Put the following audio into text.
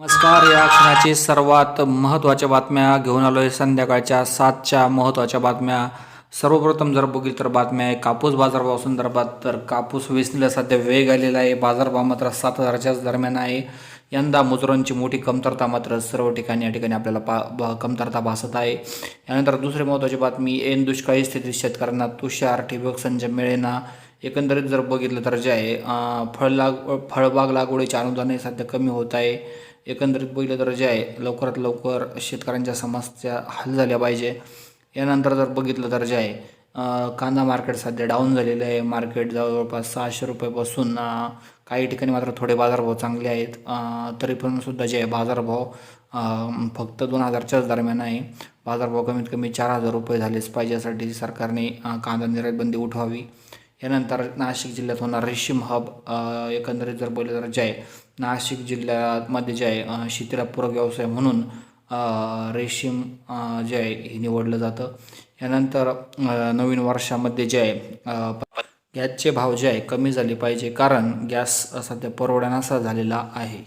नमस्कार या क्षणाची सर्वात महत्त्वाच्या बातम्या घेऊन आलो आहे संध्याकाळच्या सातच्या महत्त्वाच्या बातम्या. सर्वप्रथम जर बघितलं तर बातम्या आहे कापूस बाजारभाव संदर्भात. तर कापूस वेचणीला सध्या वेग आलेला आहे बाजारभाव मात्र सात हजाराच्याच दरम्यान आहे. यंदा मजुरांची मोठी कमतरता मात्र सर्व ठिकाणी या ठिकाणी आपल्याला पा ब- कमतरता भासत आहे. यानंतर दुसरी महत्त्वाची बातमी ऐन दुष्काळी स्थितीत शेतकऱ्यांना तुषार ठिबक संच मिळेना. एकंदरीत जर बघितलं तर जे आहे फळ लाग फळबाग लागवडीचे अनुदानही सध्या कमी होत आहे. एकंदरीत बघितलं तर जे आहे लवकरात लवकर शेतकऱ्यांच्या समस्या हल झाल्या पाहिजे. यानंतर जर बघितलं तर जे आहे कांदा मार्केट सध्या डाऊन झालेलं आहे. मार्केट जवळपास सहाशे रुपयापासून काही ठिकाणी मात्र थोडे बाजारभाव चांगले आहेत. तरी पण सुद्धा जे आहे बाजारभाव फक्त दोन हजारच्याच दरम्यान आहे. बाजारभाव कमीत कमी चार हजार रुपये झालेच पाहिजे यासाठी सरकारने कांदा निर्यात बंदी उठवावी. यानंतर नाशिक जिल्ह्यात होणार. रेशीम हब एकंदरीत जर बोललं तर जे आहे नाशिक जिल्ह्यामध्ये जे आहे अ, शेतीलापूरक व्यवसाय म्हणून रेशीम जे आहे हे निवडलं जातं. यानंतर नवीन वर्षामध्ये जे आहे गॅसचे भाव जे आहे कमी झाले पाहिजे कारण गॅस सध्या परवड्यानासा झालेला आहे.